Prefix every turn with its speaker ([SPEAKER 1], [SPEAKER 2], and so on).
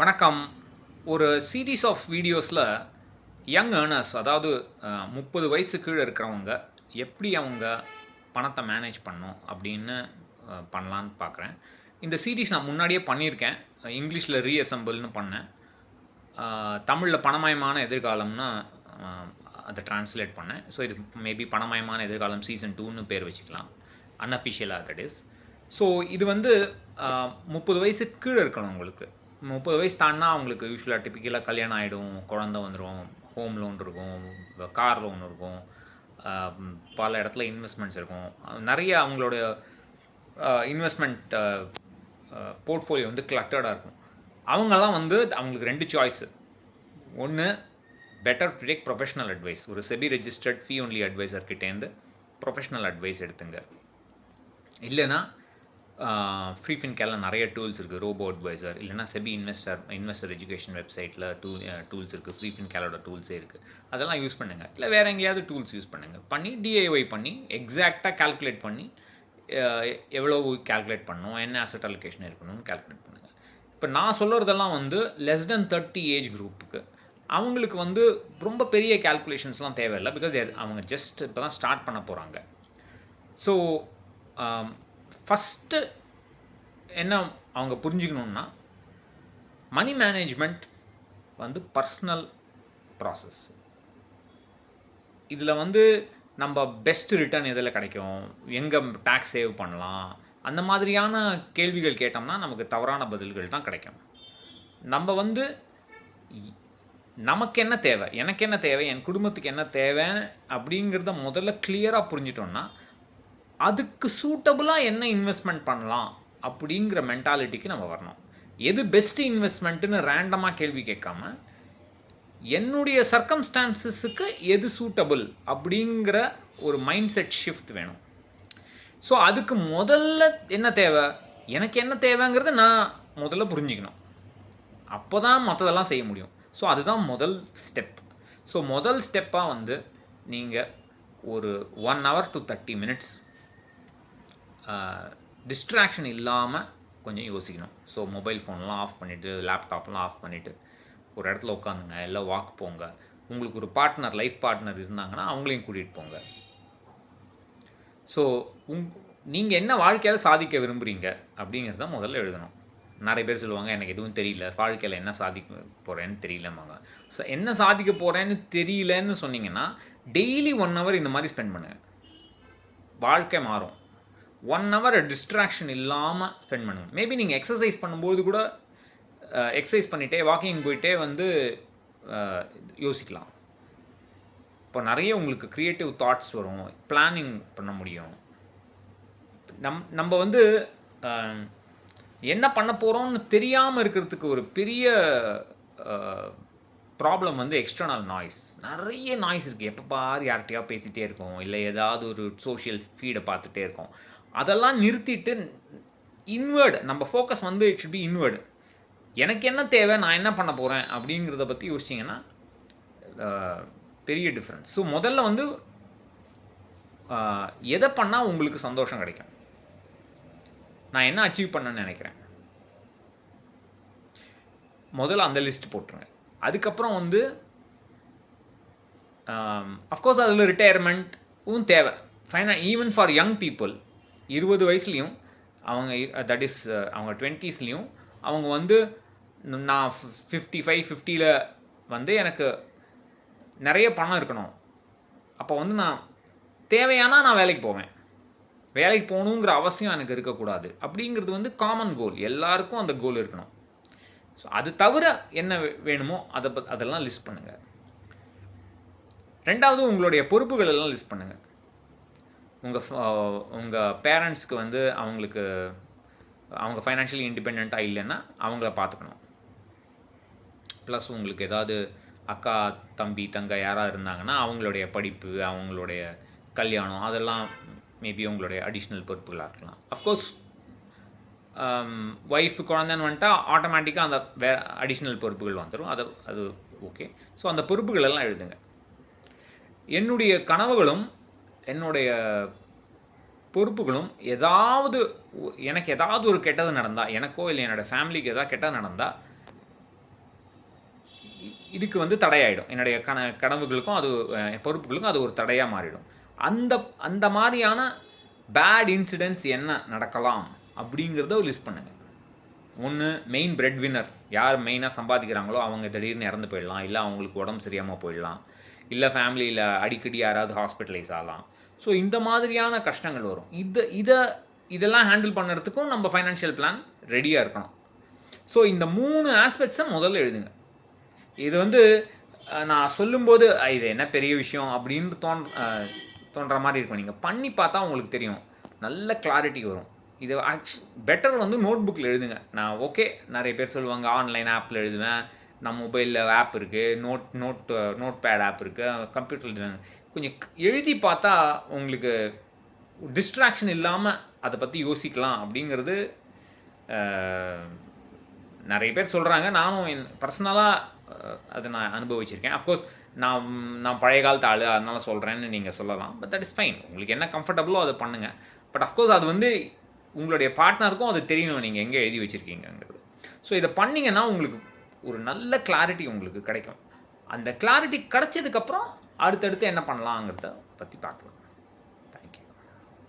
[SPEAKER 1] வணக்கம். ஒரு series of வீடியோஸில் யங் ஏர்னர்ஸ் அதாவது முப்பது வயசு கீழே இருக்கிறவங்க எப்படி அவங்க பணத்தை மேனேஜ் பண்ணும் அப்படின்னு பண்ணலான்னு பார்க்குறேன் இந்த சீரீஸ் நான் முன்னாடியே பண்ணியிருக்கேன். இங்கிலீஷில் ரீஅசம்பிள்னு பண்ணேன். தமிழில் பணமயமான எதிர்காலம்னு அதை டிரான்ஸ்லேட் பண்ணேன். ஸோ இது மேபி பணமயமான எதிர்காலம் சீசன் டூன்னு பேர் வச்சுக்கலாம். அன்அஃபிஷியலாக தட் இஸ் ஸோ இது வந்து முப்பது வயசு கீழே இருக்கணும் உங்களுக்கு முப்பது வயசு தாண்டினா அவங்களுக்கு யூஸ்வலாக டிப்பிக்கலாக கல்யாணம் ஆகிடும் குழந்த வந்துடும் ஹோம் லோன் இருக்கும் கார் லோன் இருக்கும் பல இடத்துல இன்வெஸ்ட்மெண்ட்ஸ் இருக்கும். நிறைய அவங்களோட இன்வெஸ்ட்மெண்ட் போர்ட்ஃபோலியோ வந்து கிளக்டர்டாக இருக்கும். அவங்கெல்லாம் வந்து அவங்களுக்கு ரெண்டு சாய்ஸு ஒன்று better to take professional advice ஒரு SEBI registered fee only advisor கிட்டேருந்து ப்ரொஃபஷனல் அட்வைஸ் எடுத்துங்க. இல்லைன்னா ஃப்ரீ ஃபின்கேல நிறைய டூல்ஸ் இருக்குது ரோபோ அட்வைசர் இல்லைனா செபி இன்வெஸ்டர் இன்வெஸ்டர் எஜுகேஷன் வெப்சைட்டில் டூல் டூல்ஸ் இருக்குது ஃப்ரீ ஃபின்கேலோட டூல்ஸே இருக்குது அதெல்லாம் யூஸ் பண்ணுங்கள் இல்லை வேறு எங்கேயாவது டூல்ஸ் யூஸ் பண்ணுங்கள் பண்ணி டிஐஒய் பண்ணி எக்ஸாக்டாக கால்குலேட் பண்ணி எவ்வளோ கால்குலேட் பண்ணணும் என்ன அசட் அலோகேஷன் இருக்கணும்னு கால்குலேட் பண்ணுங்கள் இப்போ நான் சொல்கிறதெல்லாம் வந்து லெஸ் தென் தேர்ட்டி ஏஜ் குரூப்புக்கு அவங்களுக்கு வந்து ரொம்ப பெரிய கால்குலேஷன்ஸ்லாம் தேவையில்லை பிகாஸ் அவங்க ஜஸ்ட் இப்போ தான் ஸ்டார்ட் பண்ண போகிறாங்க ஸோ ஃபஸ்ட்டு என்ன அவங்க புரிஞ்சுக்கணுன்னா மணி மேனேஜ்மெண்ட் வந்து பர்சனல் ப்ராசஸ் இதில் வந்து நம்ம பெஸ்ட் ரிட்டர்ன் எதில் கிடைக்கும்? எங்கே டேக்ஸ் சேவ் பண்ணலாம்? அந்த மாதிரியான கேள்விகள் கேட்டோம்னா நமக்கு தவறான பதில்கள் தான் கிடைக்கும். நம்ம வந்து நமக்கு என்ன தேவை? எனக்கு என்ன தேவை? என் குடும்பத்துக்கு என்ன தேவை? அப்படிங்கிறத முதல்ல கிளியராக புரிஞ்சிட்டோன்னா அதுக்கு சூட்டபுளாக என்ன இன்வெஸ்ட்மெண்ட் பண்ணலாம் அப்படிங்கிற மென்டாலிட்டிக்கு நம்ம வரணும். எது பெஸ்ட் இன்வெஸ்ட்மெண்ட்டுன்னு ரேண்டமாக கேள்வி கேட்காம என்னுடைய சர்க்கம்ஸ்டான்சஸுக்கு எது சூட்டபிள் அப்படிங்கிற ஒரு மைண்ட் செட் ஷிஃப்ட் வேணும். ஸோ அதுக்கு முதல்ல என்ன தேவை? எனக்கு என்ன தேவைங்கிறத நான் முதல்ல புரிஞ்சுக்கணும். அப்போ தான் மற்றதெல்லாம் செய்ய முடியும். ஸோ அதுதான் முதல் ஸ்டெப் ஸோ முதல் ஸ்டெப்பாக வந்து நீங்கள் ஒரு one hour to thirty minutes distraction இல்லாமல் கொஞ்சம் யோசிக்கணும். ஸோ மொபைல் ஃபோன்லாம் ஆஃப் பண்ணிவிட்டு லேப்டாப்லாம் ஆஃப் பண்ணிவிட்டு ஒரு இடத்துல உட்காந்துங்க எல்லாம் வாக் போங்க. உங்களுக்கு ஒரு பார்ட்னர் லைஃப் பார்ட்னர் இருந்தாங்கன்னா அவங்களையும் கூட்டிகிட்டு போங்க. ஸோ உங் நீங்கள் என்ன வாழ்க்கையால் சாதிக்க விரும்புகிறீங்க அப்படிங்கிறத முதல்ல எழுதணும். நிறைய பேர் சொல்லுவாங்க எனக்கு எதுவும் தெரியல. வாழ்க்கையில் என்ன சாதிக்க போகிறேன்னு தெரியலம்பாங்க. ஸோ என்ன சாதிக்க போகிறேன்னு தெரியலன்னு சொன்னீங்கன்னா டெய்லி ஒன் ஹவர் இந்த மாதிரி ஸ்பெண்ட் பண்ணுங்கள் வாழ்க்கை மாறும். ஒன் ஹவர் டிஸ்ட்ராக்ஷன் இல்லாமல் ஸ்பெண்ட் பண்ணுங்க மேபி நீங்கள் எக்ஸசைஸ் பண்ணும்போது கூட எக்ஸசைஸ் பண்ணிகிட்டே வாக்கிங் போயிட்டே வந்து யோசிக்கலாம். இப்போ நிறைய உங்களுக்கு க்ரியேட்டிவ் தாட்ஸ் வரும். பிளானிங் பண்ண முடியும். நம் நம்ம வந்து என்ன பண்ண போகிறோம்னு தெரியாமல் இருக்கிறதுக்கு ஒரு பெரிய ப்ராப்ளம் வந்து எக்ஸ்டர்னல் நாய்ஸ் நிறைய நாய்ஸ் இருக்குது எப்போ பாரு யார்கிட்டயா பேசிகிட்டே இருக்கோம். இல்லை ஏதாவது ஒரு சோஷியல் ஃபீடை பார்த்துட்டே இருக்கோம். அதெல்லாம் நிறுத்திட்டு இன்வேர்டு நம்ம ஃபோக்கஸ் வந்து இட் ஷுட் பி இன்வேர்டு எனக்கு என்ன தேவை நான் என்ன பண்ண போகிறேன் அப்படிங்கிறத பற்றி யோசிச்சிங்கன்னா பெரிய டிஃப்ரென்ஸ் ஸோ முதல்ல வந்து எதை பண்ணால் உங்களுக்கு சந்தோஷம் கிடைக்கும்? நான் என்ன அச்சீவ் பண்ணேன்னு நினைக்கிறேன்? முதல்ல அந்த லிஸ்ட் போட்டுருங்க. அதுக்கப்புறம் வந்து அஃப்கோர்ஸ் அதில் ரிட்டையர்மெண்ட்டும் தேவை. ஃபைனா ஈவன் ஃபார் யங் பீப்புள் இருபது வயசுலேயும் அவங்க தட் இஸ் uh, uh, அவங்க டுவெண்ட்டீஸ்லேயும் அவங்க வந்து நான் ஃபிஃப்டி ஃபைவ் ஃபிஃப்டியில் வந்து எனக்கு நிறைய பணம் இருக்கணும். அப்போ வந்து நான் தேவையானா நான் வேலைக்கு போவேன். வேலைக்கு போகணுங்கிற அவசியம் எனக்கு இருக்கக்கூடாது. அப்படிங்கிறது வந்து காமன் கோல் எல்லாருக்கும் அந்த கோல் இருக்கணும். ஸோ அது தவிர என்ன வேணுமோ அதை பத் அதெல்லாம் லிஸ்ட் பண்ணுங்கள் ரெண்டாவது உங்களுடைய பொறுப்புகள் எல்லாம் லிஸ்ட் பண்ணுங்கள் உங்கள் உங்கள் பேரண்ட்ஸ்க்கு வந்து அவங்களுக்கு அவங்க ஃபைனான்ஷியலி இண்டிபெண்ட்டாக இல்லைன்னா அவங்கள பார்த்துக்கணும் ப்ளஸ் உங்களுக்கு ஏதாவது அக்கா தம்பி தங்க யாராக இருந்தாங்கன்னா அவங்களுடைய படிப்பு அவங்களுடைய கல்யாணம் அதெல்லாம் மேபி உங்களுடைய அடிஷ்னல் பொறுப்புகளாக இருக்கலாம். அஃப்கோர்ஸ் ஒய்ஃபு um, குழந்தைன்னு வந்துட்டா ஆட்டோமேட்டிக்காக அந்த வே அடிஷ்னல் பொறுப்புகள் வந்துடும் அது அது ஓகே ஸோ அந்த பொறுப்புகள் எல்லாம் எழுதுங்க. என்னுடைய கனவுகளும் என்னுடைய பொறுப்புகளும் ஏதாவது எனக்கு ஏதாவது ஒரு கெட்டது நடந்தால் எனக்கோ இல்லை என்னோடய ஃபேமிலிக்கு ஏதாவது கெட்டது நடந்தால் இதுக்கு வந்து தடையாயிடும். என்னுடைய கன கனவுகளுக்கும் அது பொறுப்புகளுக்கும் அது ஒரு தடையாக மாறிடும். அந்த அந்த மாதிரியான பேட் இன்சிடென்ட்ஸ் என்ன நடக்கலாம் அப்படிங்கிறத லிஸ்ட் பண்ணுங்கள் ஒன்று மெயின் பிரெட் வின்னர் யார் மெயினாக சம்பாதிக்கிறாங்களோ அவங்க திடீர்னு இறந்து போயிடலாம். இல்லை அவங்களுக்கு உடம்பு சரியாமல் போயிடலாம். இல்லை ஃபேமிலியில் அடிக்கடி யாராவது ஹாஸ்பிட்டலைஸ் ஆகலாம். ஸோ இந்த மாதிரியான கஷ்டங்கள் வரும். இது இதை இதெல்லாம் ஹேண்டில் பண்ணுறதுக்கும் நம்ம ஃபைனான்ஷியல் பிளான் ரெடியாக இருக்கணும். ஸோ இந்த மூணு ஆஸ்பெக்ட்ஸை முதல்ல எழுதுங்க. இது வந்து நான் சொல்லும்போது இது என்ன பெரிய விஷயம்? அப்படின்னு தோன் தோன்ற மாதிரி இருக்கும். நீங்கள் பண்ணி பார்த்தா உங்களுக்கு தெரியும். நல்ல கிளாரிட்டி வரும். இது ஆக்ச் பெட்டர் வந்து நோட் புக்கில் எழுதுங்க. நான் ஓகே நிறைய பேர் சொல்லுவாங்க ஆன்லைன் ஆப்பில் எழுதுவேன். நம்ம மொபைலில் ஆப் இருக்குது note note note pad app இருக்குது கம்ப்யூட்டர் கொஞ்சம் எழுதி பார்த்தா உங்களுக்கு டிஸ்ட்ராக்ஷன் இல்லாமல் அதை பற்றி யோசிக்கலாம் அப்படிங்கிறது நிறைய பேர் சொல்கிறாங்க நானும் என் பர்சனலாக அதை நான் அனுபவிச்சிருக்கேன். அஃப்கோர்ஸ் நான் நான் பழைய காலத்து ஆள் அதனால சொல்கிறேன்னு நீங்கள் சொல்லலாம். பட் தட் இஸ் ஃபைன் உங்களுக்கு என்ன கம்ஃபர்டபுளோ அதை பண்ணுங்கள் பட் அஃப்கோர்ஸ் அது வந்து உங்களுடைய பார்ட்னருக்கும் அது தெரியணும் நீங்கள் எங்கே எழுதி வச்சுருக்கீங்கிறது ஸோ இதை பண்ணிங்கன்னா உங்களுக்கு ஒரு நல்ல கிளாரிட்டி உங்களுக்கு கிடைக்கும். அந்த கிளாரிட்டி கிடைச்சதுக்கப்புறம் அடுத்தடுத்து என்ன பண்ணலாங்கிறத பற்றி பார்க்கலாம்.